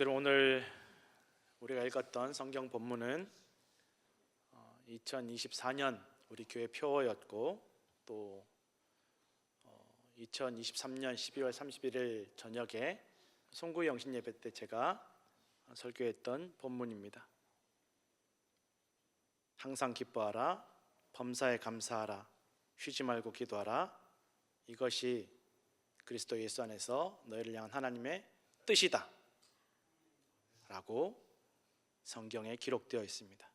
성도들 오늘 우리가 읽었던 성경 본문은 2024년 우리 교회 표어였고 또 2023년 12월 31일 저녁에 송구 영신 예배 때 제가 설교했던 본문입니다. 항상 기뻐하라 범사에 감사하라 쉬지 말고 기도하라 이것이 그리스도 예수 안에서 너희를 향한 하나님의 뜻이다 라고 성경에 기록되어 있습니다.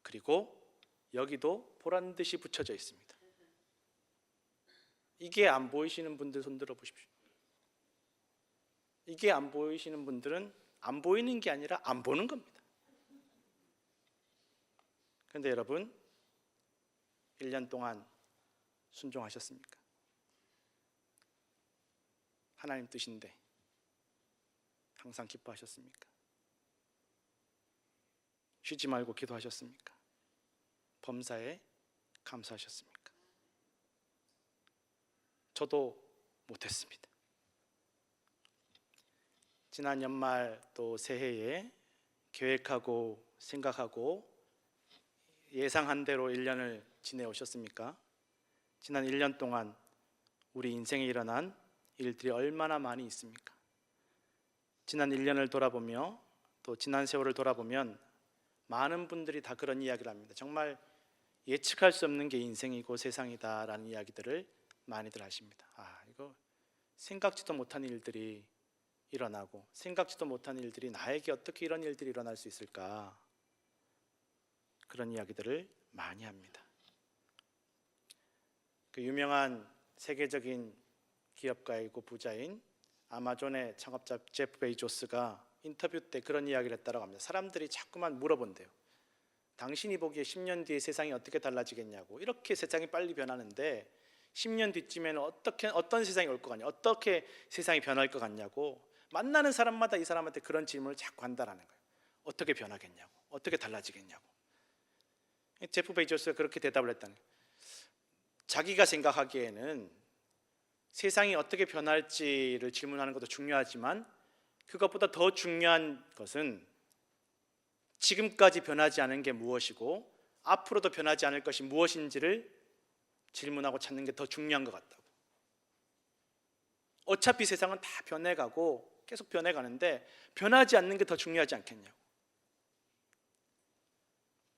그리고 여기도 보란 듯이 붙여져 있습니다. 이게 안 보이시는 분들 손 들어 보십시오. 이게 안 보이시는 분들은 안 보이는 게 아니라 안 보는 겁니다. 그런데 여러분 1년 동안 순종하셨습니까? 하나님 뜻인데 항상 기뻐하셨습니까? 쉬지 말고 기도하셨습니까? 범사에 감사하셨습니까? 저도 못했습니다. 지난 연말 또 새해에 계획하고 생각하고 예상한 대로 1년을 지내오셨습니까? 지난 1년 동안 우리 인생에 일어난 일들이 얼마나 많이 있습니까? 지난 1년을 돌아보며 또 지난 세월을 돌아보면 많은 분들이 다 그런 이야기를 합니다. 정말 예측할 수 없는 게 인생이고 세상이다라는 이야기들을 많이들 하십니다. 아, 이거 생각지도 못한 일들이 일어나고 생각지도 못한 일들이 나에게 어떻게 이런 일들이 일어날 수 있을까? 그런 이야기들을 많이 합니다. 그 유명한 세계적인 기업가이고 부자인 아마존의 창업자 제프 베이조스가 인터뷰 때 그런 이야기를 했다고 합니다. 사람들이 자꾸만 물어본대요. 당신이 보기에 10년 뒤에 세상이 어떻게 달라지겠냐고. 이렇게 세상이 빨리 변하는데 10년 뒤쯤에는 어떻게 어떤 세상이 올 것 같냐? 어떻게 세상이 변할 것 같냐고. 만나는 사람마다 이 사람한테 그런 질문을 자꾸 한다라는 거예요. 어떻게 변하겠냐고. 어떻게 달라지겠냐고. 제프 베이조스가 그렇게 대답을 했다는 거예요. 자기가 생각하기에는 세상이 어떻게 변할지를 질문하는 것도 중요하지만 그것보다 더 중요한 것은 지금까지 변하지 않은 게 무엇이고 앞으로도 변하지 않을 것이 무엇인지를 질문하고 찾는 게 더 중요한 것 같다고. 어차피 세상은 다 변해가고 계속 변해가는데 변하지 않는 게 더 중요하지 않겠냐고.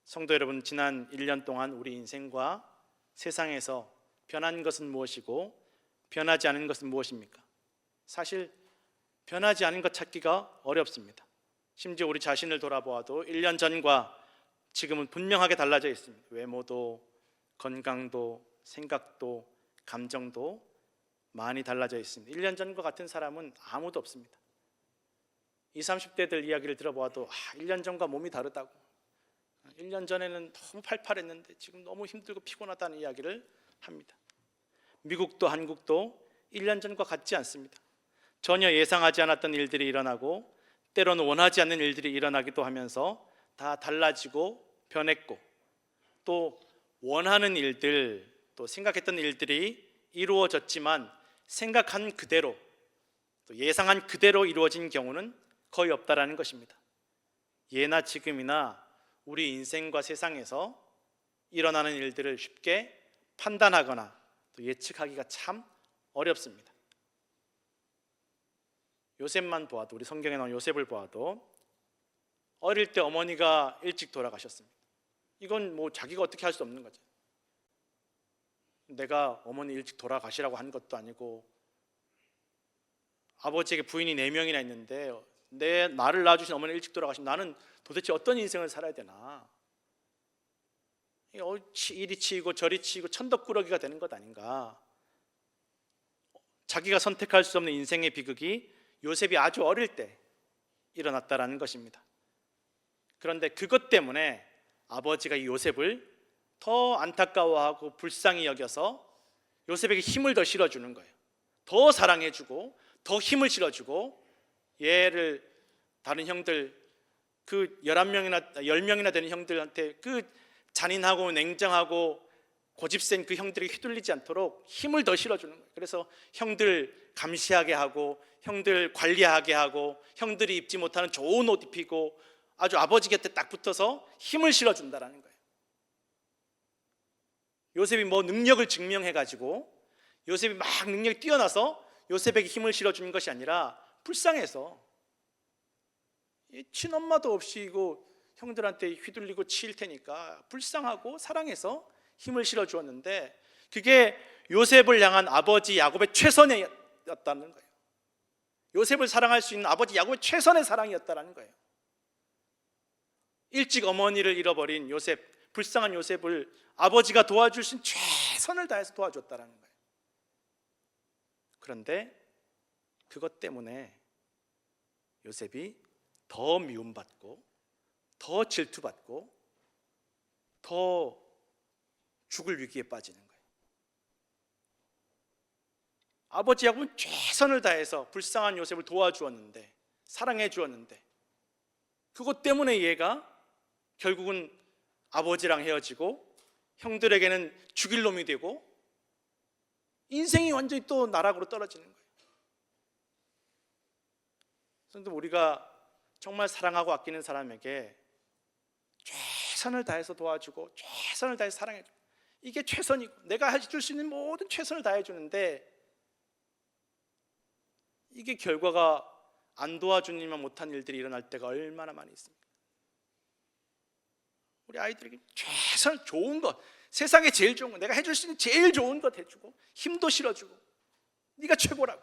성도 여러분, 지난 1년 동안 우리 인생과 세상에서 변한 것은 무엇이고 변하지 않은 것은 무엇입니까? 사실 변하지 않은 것 찾기가 어렵습니다. 심지어 우리 자신을 돌아보아도 1년 전과 지금은 분명하게 달라져 있습니다. 외모도 건강도 생각도 감정도 많이 달라져 있습니다. 1년 전과 같은 사람은 아무도 없습니다. 20, 30대들 이야기를 들어보아도 아, 1년 전과 몸이 다르다고 1년 전에는 너무 팔팔했는데 지금 너무 힘들고 피곤하다는 이야기를 합니다. 미국도 한국도 1년 전과 같지 않습니다. 전혀 예상하지 않았던 일들이 일어나고 때로는 원하지 않는 일들이 일어나기도 하면서 다 달라지고 변했고 또 원하는 일들 또 생각했던 일들이 이루어졌지만 생각한 그대로 또 예상한 그대로 이루어진 경우는 거의 없다라는 것입니다. 예나 지금이나 우리 인생과 세상에서 일어나는 일들을 쉽게 판단하거나 또 예측하기가 참 어렵습니다. 요셉만 보아도 우리 성경에 나온 요셉을 보아도 어릴 때 어머니가 일찍 돌아가셨습니다. 이건 뭐 자기가 어떻게 할 수 없는 거죠. 내가 어머니 일찍 돌아가시라고 한 것도 아니고 아버지에게 부인이 네 명이나 있는데 내 나를 낳아주신 어머니 일찍 돌아가시면 나는 도대체 어떤 인생을 살아야 되나? 어, 이리 치이고 저리 치이고 천덕꾸러기가 되는 것 아닌가? 자기가 선택할 수 없는 인생의 비극이 요셉이 아주 어릴 때 일어났다라는 것입니다. 그런데 그것 때문에 아버지가 이 요셉을 더 안타까워하고 불쌍히 여겨서 요셉에게 힘을 더 실어주는 거예요. 더 사랑해주고 더 힘을 실어주고 얘를 다른 형들 그 11명이나 10명이나 되는 형들한테 그 잔인하고 냉정하고 고집센 그 형들이 휘둘리지 않도록 힘을 더 실어주는 거예요. 그래서 형들 감시하게 하고 형들 관리하게 하고 형들이 입지 못하는 좋은 옷 입히고 아주 아버지 곁에 딱 붙어서 힘을 실어준다라는 거예요. 요셉이 뭐 능력을 증명해 가지고 요셉이 막 능력이 뛰어나서 요셉에게 힘을 실어주는 것이 아니라 불쌍해서 이 친엄마도 없이 이거 형들한테 휘둘리고 치일 테니까 불쌍하고 사랑해서 힘을 실어 주었는데 그게 요셉을 향한 아버지 야곱의 최선이었다는 거예요. 요셉을 사랑할 수 있는 아버지 야곱의 최선의 사랑이었다는 거예요. 일찍 어머니를 잃어버린 요셉, 불쌍한 요셉을 아버지가 도와줄 수 최선을 다해서 도와줬다는 거예요. 그런데 그것 때문에 요셉이 더 미움받고 더 질투받고 더 죽을 위기에 빠지는 거예요. 아버지 야곱은 최선을 다해서 불쌍한 요셉을 도와주었는데 사랑해 주었는데 그것 때문에 얘가 결국은 아버지랑 헤어지고 형들에게는 죽일 놈이 되고 인생이 완전히 또 나락으로 떨어지는 거예요. 그런데 우리가 정말 사랑하고 아끼는 사람에게 최선을 다해서 도와주고 최선을 다해서 사랑해 줘. 이게 최선이고 내가 해줄 수 있는 모든 최선을 다해 주는데 이게 결과가 안 도와주니만 못한 일들이 일어날 때가 얼마나 많이 있습니까? 우리 아이들에게 최선 좋은 것, 세상에 제일 좋은 것, 내가 해줄 수 있는 제일 좋은 것 해주고 힘도 실어주고 네가 최고라고.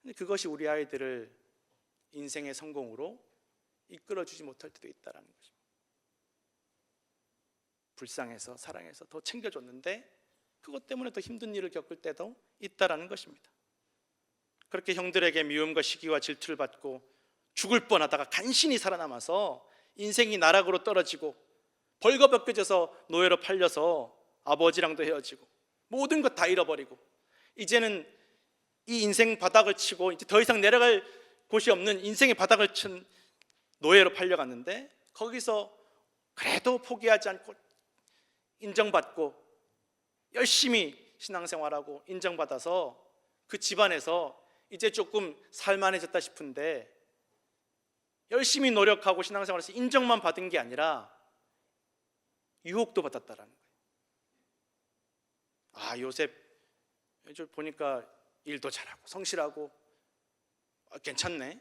근데 그것이 우리 아이들을 인생의 성공으로 이끌어주지 못할 때도 있다라는 것입니다. 불쌍해서 사랑해서 더 챙겨줬는데 그것 때문에 더 힘든 일을 겪을 때도 있다라는 것입니다. 그렇게 형들에게 미움과 시기와 질투를 받고 죽을 뻔하다가 간신히 살아남아서 인생이 나락으로 떨어지고 벌거벗겨져서 노예로 팔려서 아버지랑도 헤어지고 모든 것 다 잃어버리고 이제는 이 인생 바닥을 치고 이제 더 이상 내려갈 곳이 없는 인생의 바닥을 친 노예로 팔려갔는데 거기서 그래도 포기하지 않고 인정받고 열심히 신앙생활하고 인정받아서 그 집안에서 이제 조금 살만해졌다 싶은데 열심히 노력하고 신앙생활에서 인정만 받은 게 아니라 유혹도 받았다라는 거예요. 아 요셉 저 보니까 일도 잘하고 성실하고 아, 괜찮네.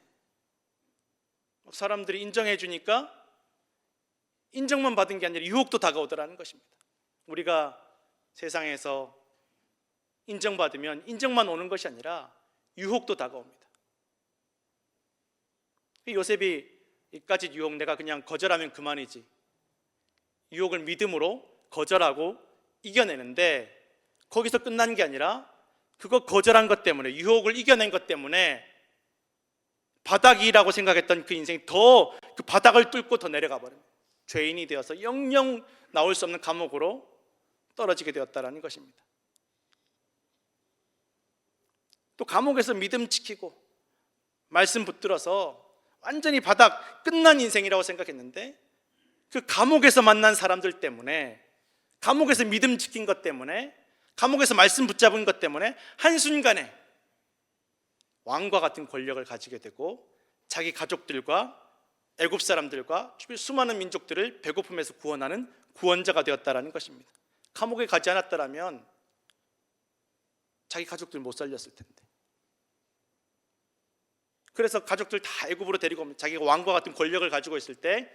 사람들이 인정해 주니까 인정만 받은 게 아니라 유혹도 다가오더라는 것입니다. 우리가 세상에서 인정받으면 인정만 오는 것이 아니라 유혹도 다가옵니다. 요셉이 이까지 유혹 내가 그냥 거절하면 그만이지. 유혹을 믿음으로 거절하고 이겨내는데 거기서 끝난 게 아니라 그거 거절한 것 때문에 유혹을 이겨낸 것 때문에 바닥이라고 생각했던 그 인생이 더 그 바닥을 뚫고 더 내려가 버립니다. 죄인이 되어서 영영 나올 수 없는 감옥으로 떨어지게 되었다라는 것입니다. 또 감옥에서 믿음 지키고 말씀 붙들어서 완전히 바닥 끝난 인생이라고 생각했는데 그 감옥에서 만난 사람들 때문에 감옥에서 믿음 지킨 것 때문에 감옥에서 말씀 붙잡은 것 때문에 한순간에 왕과 같은 권력을 가지게 되고 자기 가족들과 애굽 사람들과 주변 수많은 민족들을 배고픔에서 구원하는 구원자가 되었다라는 것입니다. 감옥에 가지 않았더라면 자기 가족들 못 살렸을 텐데. 그래서 가족들 다 애굽으로 데리고 오면 자기가 왕과 같은 권력을 가지고 있을 때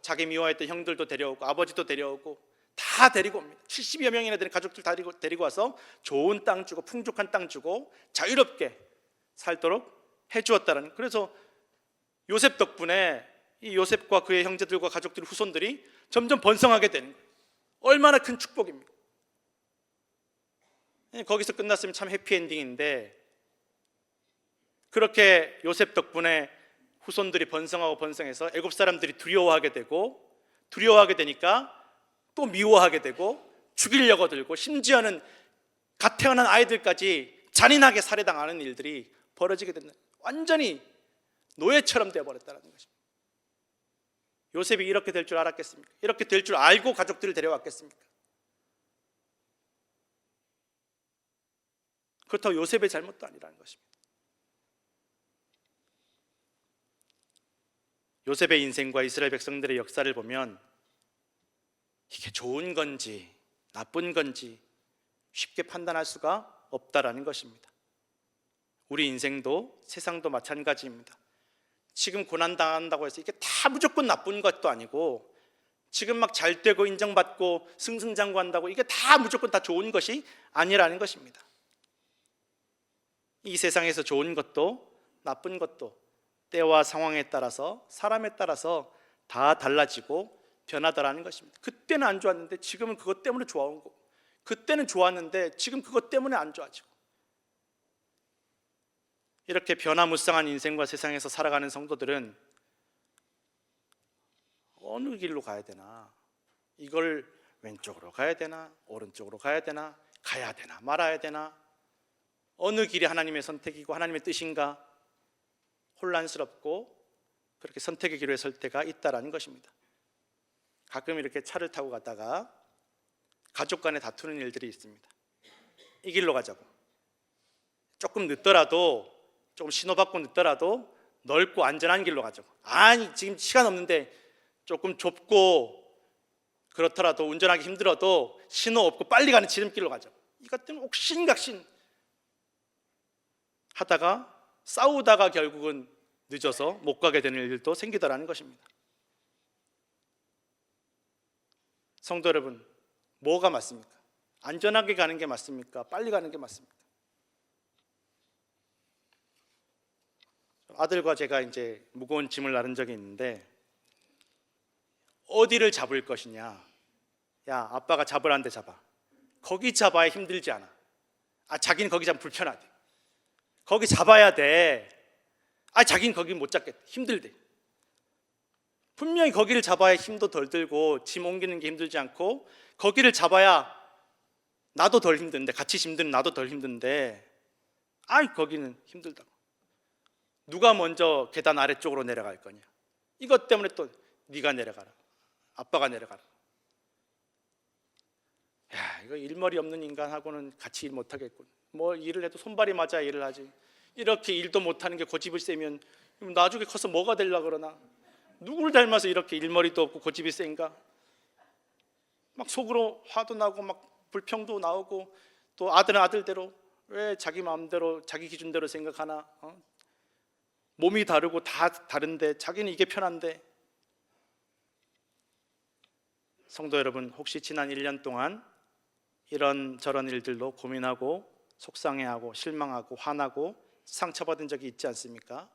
자기 미워했던 형들도 데려오고 아버지도 데려오고 다 데리고 옵니다. 70여 명이나 되는 가족들 다 데리고, 데리고 와서 좋은 땅 주고 풍족한 땅 주고 자유롭게 살도록 해주었다는 그래서 요셉 덕분에 이 요셉과 그의 형제들과 가족들 후손들이 점점 번성하게 되는. 얼마나 큰 축복입니까? 예, 거기서 끝났으면 참 해피엔딩인데 그렇게 요셉 덕분에 후손들이 번성하고 번성해서 애굽 사람들이 두려워하게 되고 두려워하게 되니까 또 미워하게 되고 죽이려고 들고 심지어는 갓 태어난 아이들까지 잔인하게 살해당하는 일들이 벌어지게 된다. 완전히 노예처럼 되어버렸다는 것입니다. 요셉이 이렇게 될 줄 알았겠습니까? 이렇게 될 줄 알고 가족들을 데려왔겠습니까? 그렇다고 요셉의 잘못도 아니라는 것입니다. 요셉의 인생과 이스라엘 백성들의 역사를 보면 이게 좋은 건지 나쁜 건지 쉽게 판단할 수가 없다라는 것입니다. 우리 인생도 세상도 마찬가지입니다. 지금 고난 당한다고 해서 이게 다 무조건 나쁜 것도 아니고 지금 막 잘 되고 인정받고 승승장구한다고 이게 다 무조건 다 좋은 것이 아니라는 것입니다. 이 세상에서 좋은 것도 나쁜 것도 때와 상황에 따라서 사람에 따라서 다 달라지고 변하다라는 것입니다. 그때는 안 좋았는데 지금은 그것 때문에 좋아온 거고 그때는 좋았는데 지금 그것 때문에 안 좋아지고 이렇게 변화무쌍한 인생과 세상에서 살아가는 성도들은 어느 길로 가야 되나? 이걸 왼쪽으로 가야 되나? 오른쪽으로 가야 되나? 가야 되나? 말아야 되나? 어느 길이 하나님의 선택이고 하나님의 뜻인가? 혼란스럽고 그렇게 선택의 기로에 설 때가 있다라는 것입니다. 가끔 이렇게 차를 타고 가다가 가족 간에 다투는 일들이 있습니다. 이 길로 가자고. 조금 늦더라도 조금 신호받고 늦더라도 넓고 안전한 길로 가자고. 아니 지금 시간 없는데 조금 좁고 그렇더라도 운전하기 힘들어도 신호 없고 빨리 가는 지름길로 가자고. 이것 때문에 옥신각신 하다가 싸우다가 결국은 늦어서 못 가게 되는 일들도 생기더라는 것입니다. 성도 여러분, 뭐가 맞습니까? 안전하게 가는 게 맞습니까? 빨리 가는 게 맞습니까? 아들과 제가 이제 무거운 짐을 나른 적이 있는데 어디를 잡을 것이냐? 야, 아빠가 잡으라는데 잡아. 거기 잡아야 힘들지 않아. 아, 자기는 거기 잡으면 불편하대. 거기 잡아야 돼. 아, 자기는 거기 못 잡겠대. 힘들대. 분명히 거기를 잡아야 힘도 덜 들고 짐 옮기는 게 힘들지 않고 거기를 잡아야 나도 덜 힘든데 같이 힘든 나도 덜 힘든데 아이 거기는 힘들다고. 누가 먼저 계단 아래쪽으로 내려갈 거냐? 이것 때문에 또 네가 내려가라. 아빠가 내려가라. 야, 이거 일머리 없는 인간하고는 같이 일 못 하겠군. 뭐 일을 해도 손발이 맞아야 일을 하지. 이렇게 일도 못 하는 게 고집을 세면 나중에 커서 뭐가 되려 그러나? 누구를 닮아서 이렇게 일머리도 없고 고집이 센가? 막 속으로 화도 나고 막 불평도 나오고 또 아들은 아들대로 왜 자기 마음대로 자기 기준대로 생각하나? 어? 몸이 다르고 다 다른데 자기는 이게 편한데 성도 여러분 혹시 지난 1년 동안 이런 저런 일들로 고민하고 속상해하고 실망하고 화나고 상처받은 적이 있지 않습니까?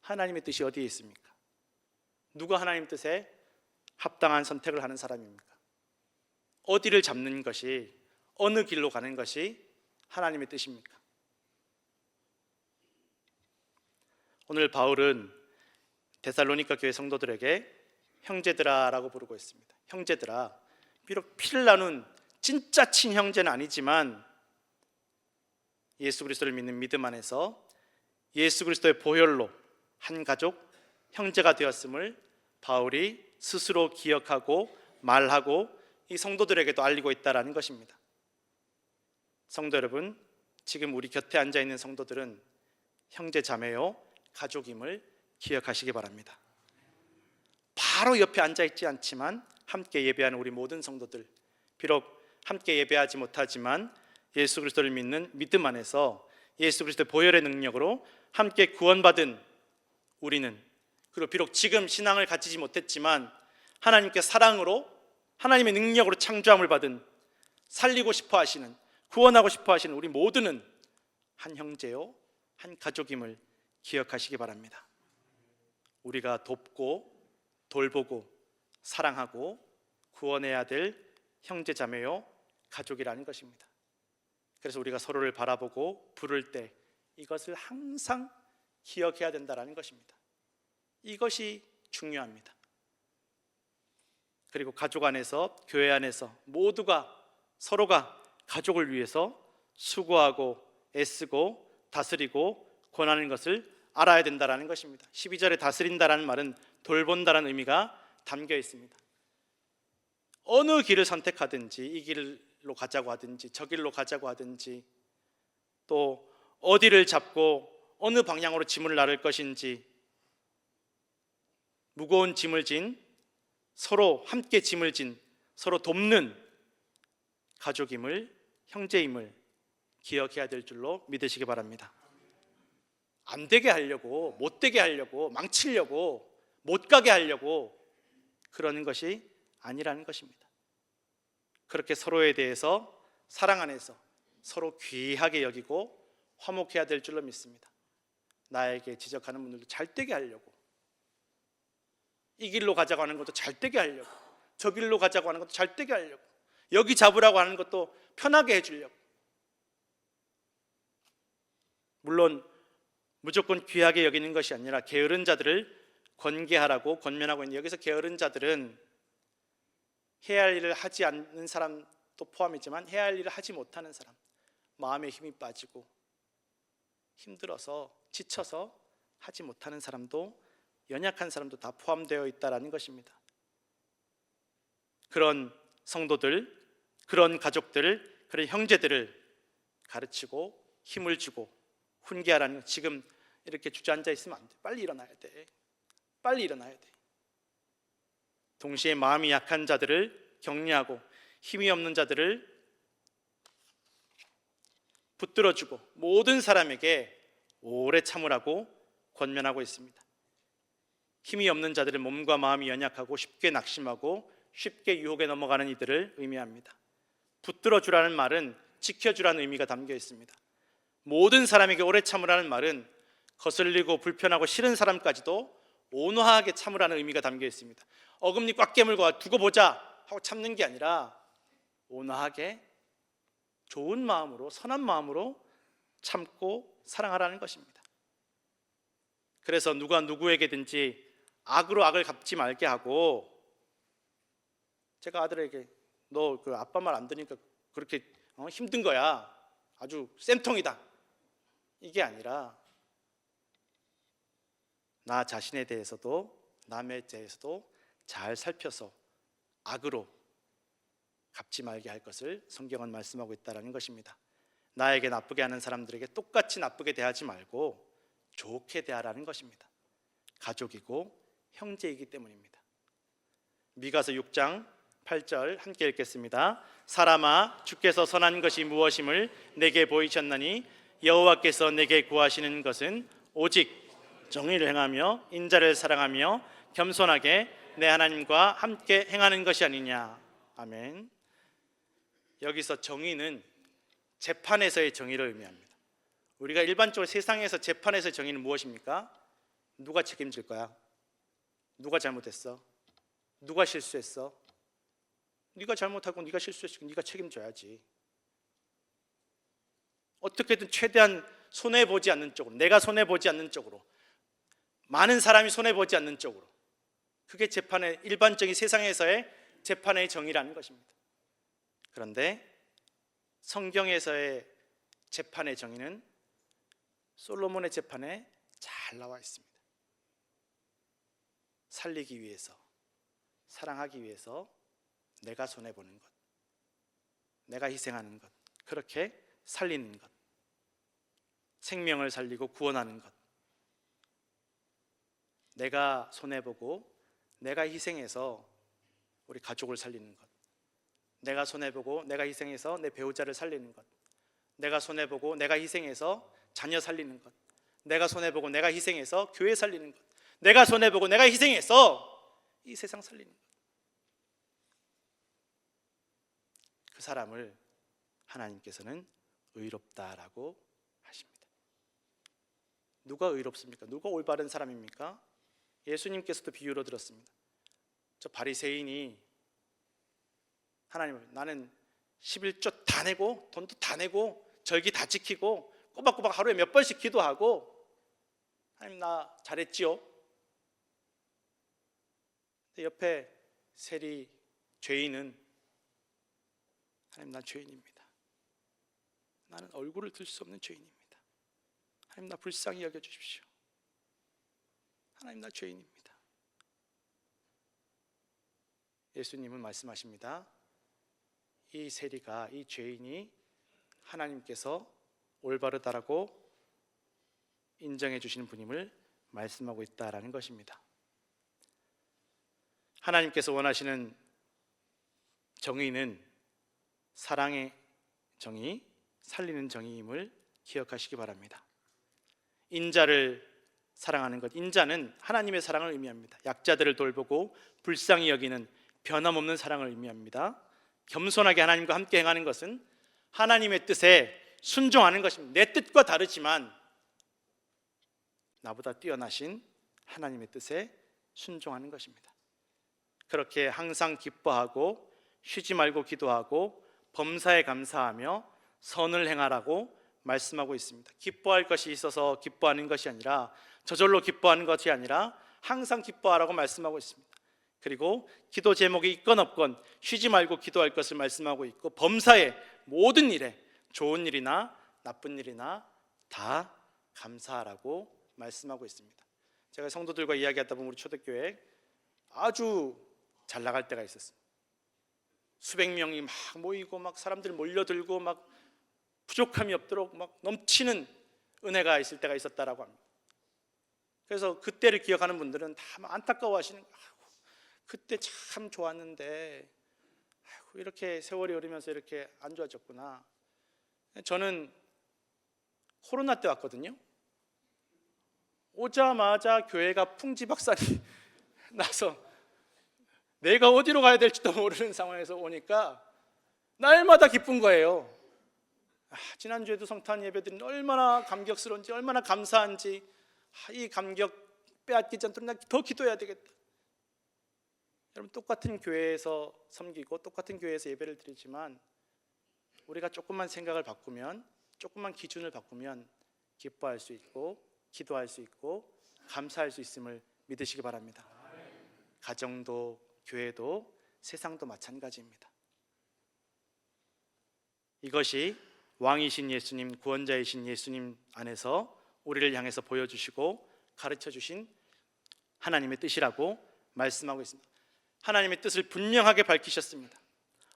하나님의 뜻이 어디에 있습니까? 누가 하나님 뜻에 합당한 선택을 하는 사람입니까? 어디를 잡는 것이 어느 길로 가는 것이 하나님의 뜻입니까? 오늘 바울은 데살로니가 교회 성도들에게 형제들아라고 부르고 있습니다. 형제들아, 비록 피를 나눈 진짜 친형제는 아니지만 예수 그리스도를 믿는 믿음 안에서 예수 그리스도의 보혈로 한 가족 형제가 되었음을 바울이 스스로 기억하고 말하고 이 성도들에게도 알리고 있다라는 것입니다. 성도 여러분, 지금 우리 곁에 앉아 있는 성도들은 형제 자매요 가족임을 기억하시기 바랍니다. 바로 옆에 앉아 있지 않지만 함께 예배하는 우리 모든 성도들 비록 함께 예배하지 못하지만 예수 그리스도를 믿는 믿음 안에서 예수 그리스도의 보혈의 능력으로 함께 구원받은 우리는 그리고 비록 지금 신앙을 가지지 못했지만 하나님께 사랑으로 하나님의 능력으로 창조함을 받은 살리고 싶어 하시는 구원하고 싶어 하시는 우리 모두는 한 형제요 한 가족임을 기억하시기 바랍니다. 우리가 돕고 돌보고 사랑하고 구원해야 될 형제 자매요 가족이라는 것입니다. 그래서 우리가 서로를 바라보고 부를 때 이것을 항상 기억해야 된다라는 것입니다. 이것이 중요합니다. 그리고 가족 안에서 교회 안에서 모두가 서로가 가족을 위해서 수고하고 애쓰고 다스리고 권하는 것을 알아야 된다라는 것입니다. 12절에 다스린다라는 말은 돌본다라는 의미가 담겨 있습니다. 어느 길을 선택하든지 이 길로 가자고 하든지 저 길로 가자고 하든지 또 어디를 잡고 어느 방향으로 짐을 나를 것인지 무거운 짐을 진 서로 함께 짐을 진 서로 돕는 가족임을 형제임을 기억해야 될 줄로 믿으시기 바랍니다. 안 되게 하려고 못 되게 하려고 망치려고 못 가게 하려고 그러는 것이 아니라는 것입니다. 그렇게 서로에 대해서 사랑 안에서 서로 귀하게 여기고 화목해야 될 줄로 믿습니다. 나에게 지적하는 분들도 잘 되게 하려고 이 길로 가자고 하는 것도 잘 되게 하려고 저 길로 가자고 하는 것도 잘 되게 하려고 여기 잡으라고 하는 것도 편하게 해주려고 물론 무조건 귀하게 여기는 것이 아니라 게으른 자들을 권계하라고 권면하고 있는 여기서 게으른 자들은 해야 할 일을 하지 않는 사람도 포함이지만 해야 할 일을 하지 못하는 사람 마음에 힘이 빠지고 힘들어서 지쳐서 하지 못하는 사람도 연약한 사람도 다 포함되어 있다라는 것입니다. 그런 성도들, 그런 가족들, 그런 형제들을 가르치고 힘을 주고 훈계하라는 것. 지금 이렇게 주저앉아 있으면 안 돼. 빨리 일어나야 돼. 빨리 일어나야 돼. 동시에 마음이 약한 자들을 격려하고 힘이 없는 자들을 붙들어주고 모든 사람에게 오래 참으라고 권면하고 있습니다. 힘이 없는 자들의 몸과 마음이 연약하고 쉽게 낙심하고 쉽게 유혹에 넘어가는 이들을 의미합니다. 붙들어 주라는 말은 지켜 주라는 의미가 담겨 있습니다. 모든 사람에게 오래 참으라는 말은 거슬리고 불편하고 싫은 사람까지도 온화하게 참으라는 의미가 담겨 있습니다. 어금니 꽉 깨물고 두고 보자 하고 참는 게 아니라 온화하게 좋은 마음으로 선한 마음으로 참고 사랑하라는 것입니다. 그래서 누가 누구에게든지 악으로 악을 갚지 말게 하고 제가 아들에게 너 그 아빠 말 안 들으니까 그렇게 어, 힘든 거야. 아주 쌤통이다. 이게 아니라 나 자신에 대해서도 남에 대해서도 잘 살펴서 악으로 갚지 말게 할 것을 성경은 말씀하고 있다라는 것입니다. 나에게 나쁘게 하는 사람들에게 똑같이 나쁘게 대하지 말고 좋게 대하라는 것입니다. 가족이고 형제이기 때문입니다. 미가서 6장 8절 함께 읽겠습니다. 사람아 주께서 선한 것이 무엇임을 내게 보이셨나니 여호와께서 내게 구하시는 것은 오직 정의를 행하며 인자를 사랑하며 겸손하게 내 하나님과 함께 행하는 것이 아니냐. 아멘. 여기서 정의는 재판에서의 정의를 의미합니다. 우리가 일반적으로 세상에서 재판에서의 정의는 무엇입니까? 누가 책임질 거야? 누가 잘못했어? 누가 실수했어? 네가 잘못하고 네가 실수했으니까 네가 책임져야지. 어떻게든 최대한 손해 보지 않는 쪽으로, 내가 손해 보지 않는 쪽으로, 많은 사람이 손해 보지 않는 쪽으로. 그게 재판의 일반적인 세상에서의 재판의 정의라는 것입니다. 그런데 성경에서의 재판의 정의는 솔로몬의 재판에 잘 나와 있습니다. 살리기 위해서, 사랑하기 위해서 내가 손해 보는 것, 내가 희생하는 것, 그렇게 살리는 것, 생명을 살리고 구원하는 것, 내가 손해 보고 내가 희생해서 우리 가족을 살리는 것, 내가 손해 보고 내가 희생해서 내 배우자를 살리는 것, 내가 손해 보고 내가 희생해서 자녀 살리는 것, 내가 손해 보고 내가 희생해서 교회 살리는 것, 내가 손해 보고 내가 희생해서 이 세상 살리는 것. 그 사람을 하나님께서는 의롭다라고 하십니다. 누가 의롭습니까? 누가 올바른 사람입니까? 예수님께서도 비유로 들었습니다. 저 바리새인이 하나님 나는 11조 다 내고 돈도 다 내고 절기 다 지키고 꼬박꼬박 하루에 몇 번씩 기도하고 하나님 나 잘했지요. 옆에 세리 죄인은 하나님 나 죄인입니다. 나는 얼굴을 들 수 없는 죄인입니다. 하나님 나 불쌍히 여겨 주십시오. 하나님 나 죄인입니다. 예수님은 말씀하십니다. 이 세리가 이 죄인이 하나님께서 올바르다라고 인정해 주시는 분임을 말씀하고 있다라는 것입니다. 하나님께서 원하시는 정의는 사랑의 정의, 살리는 정의임을 기억하시기 바랍니다. 인자를 사랑하는 것, 인자는 하나님의 사랑을 의미합니다. 약자들을 돌보고 불쌍히 여기는 변함없는 사랑을 의미합니다. 겸손하게 하나님과 함께 행하는 것은 하나님의 뜻에 순종하는 것입니다. 내 뜻과 다르지만 나보다 뛰어나신 하나님의 뜻에 순종하는 것입니다. 그렇게 항상 기뻐하고 쉬지 말고 기도하고 범사에 감사하며 선을 행하라고 말씀하고 있습니다. 기뻐할 것이 있어서 기뻐하는 것이 아니라 저절로 기뻐하는 것이 아니라 항상 기뻐하라고 말씀하고 있습니다. 그리고 기도 제목이 있건 없건 쉬지 말고 기도할 것을 말씀하고 있고 범사에 모든 일에 좋은 일이나 나쁜 일이나 다 감사하라고 말씀하고 있습니다. 제가 성도들과 이야기하다 보면 우리 초대교회 아주 잘 나갈 때가 있었습니다. 수백 명이 막 모이고 막 사람들 몰려들고 막 부족함이 없도록 막 넘치는 은혜가 있을 때가 있었다라고 합니다. 그래서 그때를 기억하는 분들은 다 안타까워하시는. 아이고, 그때 참 좋았는데 아이고, 이렇게 세월이 흐르면서 이렇게 안 좋아졌구나. 저는 코로나 때 왔거든요. 오자마자 교회가 풍지박산이 나서 내가 어디로 가야 될지도 모르는 상황에서 오니까 날마다 기쁜 거예요. 아, 지난주에도 성탄 예배드린 얼마나 감격스러운지 얼마나 감사한지 아, 이 감격 빼앗기지 않도록 더 기도해야 되겠다. 여러분 똑같은 교회에서 섬기고 똑같은 교회에서 예배를 드리지만 우리가 조금만 생각을 바꾸면 조금만 기준을 바꾸면 기뻐할 수 있고 기도할 수 있고 감사할 수 있음을 믿으시기 바랍니다. 가정도 교회도 세상도 마찬가지입니다. 이것이 왕이신 예수님, 구원자이신 예수님 안에서 우리를 향해서 보여주시고 가르쳐 주신 하나님의 뜻이라고 말씀하고 있습니다. 하나님의 뜻을 분명하게 밝히셨습니다.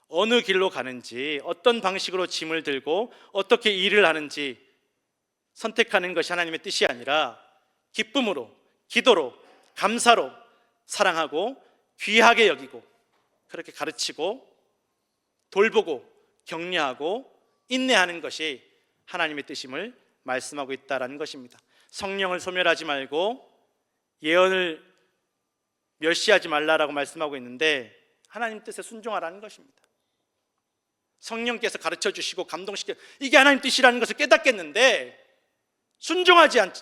어느 길로 가는지, 어떤 방식으로 짐을 들고 어떻게 일을 하는지 선택하는 것이 하나님의 뜻이 아니라 기쁨으로, 기도로, 감사로 사랑하고 귀하게 여기고 그렇게 가르치고 돌보고 격려하고 인내하는 것이 하나님의 뜻임을 말씀하고 있다라는 것입니다. 성령을 소멸하지 말고 예언을 멸시하지 말라라고 말씀하고 있는데 하나님 뜻에 순종하라는 것입니다. 성령께서 가르쳐 주시고 감동시켜 이게 하나님 뜻이라는 것을 깨닫겠는데 순종하지 않,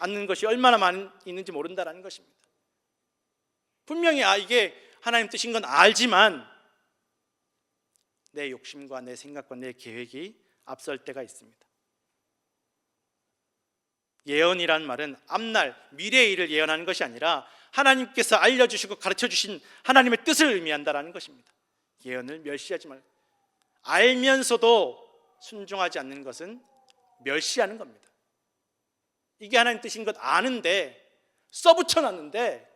않는 것이 얼마나 많이 있는지 모른다라는 것입니다. 분명히 아 이게 하나님 뜻인 건 알지만 내 욕심과 내 생각과 내 계획이 앞설 때가 있습니다. 예언이란 말은 앞날 미래의 일을 예언하는 것이 아니라 하나님께서 알려주시고 가르쳐 주신 하나님의 뜻을 의미한다라는 것입니다. 예언을 멸시하지 말고 알면서도 순종하지 않는 것은 멸시하는 겁니다. 이게 하나님 뜻인 것 아는데 써붙여 놨는데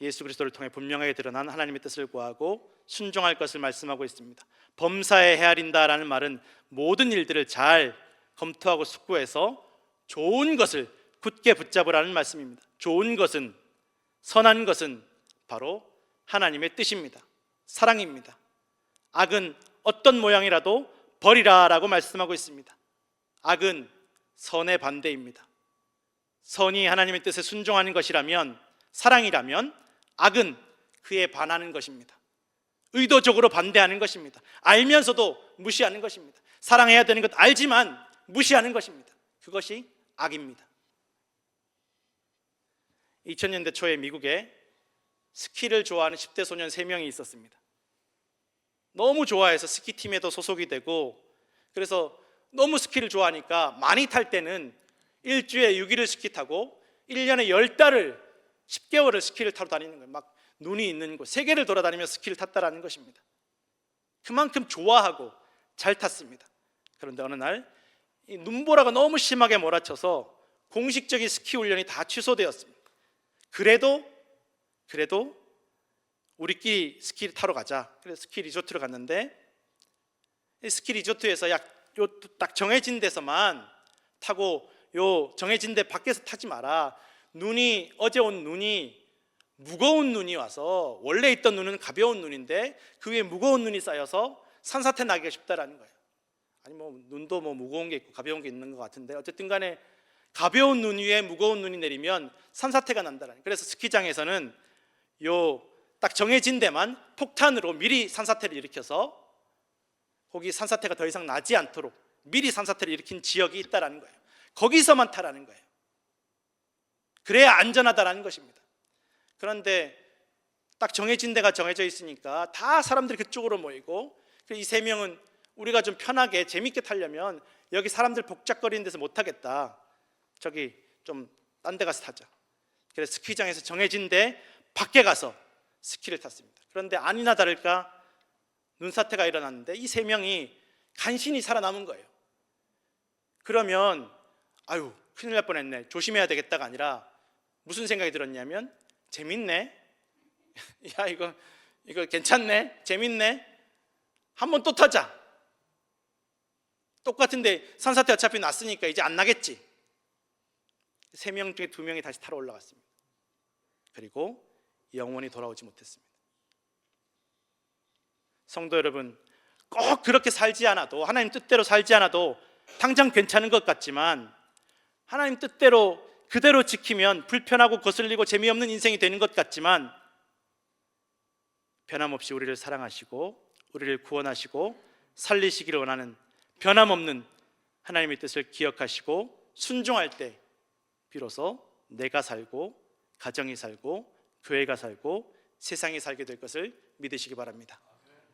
예수 그리스도를 통해 분명하게 드러난 하나님의 뜻을 구하고 순종할 것을 말씀하고 있습니다. 범사에 헤아린다라는 말은 모든 일들을 잘 검토하고 숙고해서 좋은 것을 굳게 붙잡으라는 말씀입니다. 좋은 것은 선한 것은 바로 하나님의 뜻입니다. 사랑입니다. 악은 어떤 모양이라도 버리라라고 말씀하고 있습니다. 악은 선의 반대입니다. 선이 하나님의 뜻에 순종하는 것이라면 사랑이라면 악은 그에 반하는 것입니다. 의도적으로 반대하는 것입니다. 알면서도 무시하는 것입니다. 사랑해야 되는 것 알지만 무시하는 것입니다. 그것이 악입니다. 2000년대 초에 미국에 스키를 좋아하는 10대 소년 3명이 있었습니다. 너무 좋아해서 스키 팀에도 소속이 되고 그래서 너무 스키를 좋아하니까 많이 탈 때는 일주에 6일을 스키 타고 1년에 10달을 10개월을 스키를 타러 다니는 거예요. 막 눈이 있는 곳 세계를 돌아다니며 스키를 탔다라는 것입니다. 그만큼 좋아하고 잘 탔습니다. 그런데 어느 날이 눈보라가 너무 심하게 몰아쳐서 공식적인 스키 훈련이 다 취소되었습니다. 그래도 그래도 우리끼리 스키를 타러 가자. 그래서 스키 리조트를 갔는데 이 스키 리조트에서 약 요 딱 정해진 데서만 타고 요 정해진 데 밖에서 타지 마라. 눈이 어제 온 눈이 무거운 눈이 와서 원래 있던 눈은 가벼운 눈인데 그 위에 무거운 눈이 쌓여서 산사태 나기가 쉽다라는 거예요. 아니 뭐 눈도 뭐 무거운 게 있고 가벼운 게 있는 것 같은데 어쨌든 간에 가벼운 눈 위에 무거운 눈이 내리면 산사태가 난다라는. 그래서 스키장에서는 요 딱 정해진 데만 폭탄으로 미리 산사태를 일으켜서 거기 산사태가 더 이상 나지 않도록 미리 산사태를 일으킨 지역이 있다라는 거예요. 거기서만 타라는 거예요. 그래야 안전하다라는 것입니다. 그런데 딱 정해진 데가 정해져 있으니까 다 사람들이 그쪽으로 모이고 이 세 명은 우리가 좀 편하게 재밌게 타려면 여기 사람들 복잡거리는 데서 못 타겠다. 저기 좀 딴 데 가서 타자. 그래서 스키장에서 정해진 데 밖에 가서 스키를 탔습니다. 그런데 아니나 다를까 눈사태가 일어났는데 이 세 명이 간신히 살아남은 거예요. 그러면 아유 큰일 날 뻔했네 조심해야 되겠다가 아니라 무슨 생각이 들었냐면 재밌네. 야 이거 이거 괜찮네. 재밌네. 한번 또 타자. 똑같은데 산사태 어차피 났으니까 이제 안 나겠지. 세 명 중에 두 명이 다시 타러 올라갔습니다. 그리고 영원히 돌아오지 못했습니다. 성도 여러분 꼭 그렇게 살지 않아도 하나님 뜻대로 살지 않아도 당장 괜찮은 것 같지만 하나님 뜻대로 그대로 지키면 불편하고 거슬리고 재미없는 인생이 되는 것 같지만 변함없이 우리를 사랑하시고 우리를 구원하시고 살리시기를 원하는 변함없는 하나님의 뜻을 기억하시고 순종할 때 비로소 내가 살고 가정이 살고 교회가 살고 세상이 살게 될 것을 믿으시기 바랍니다.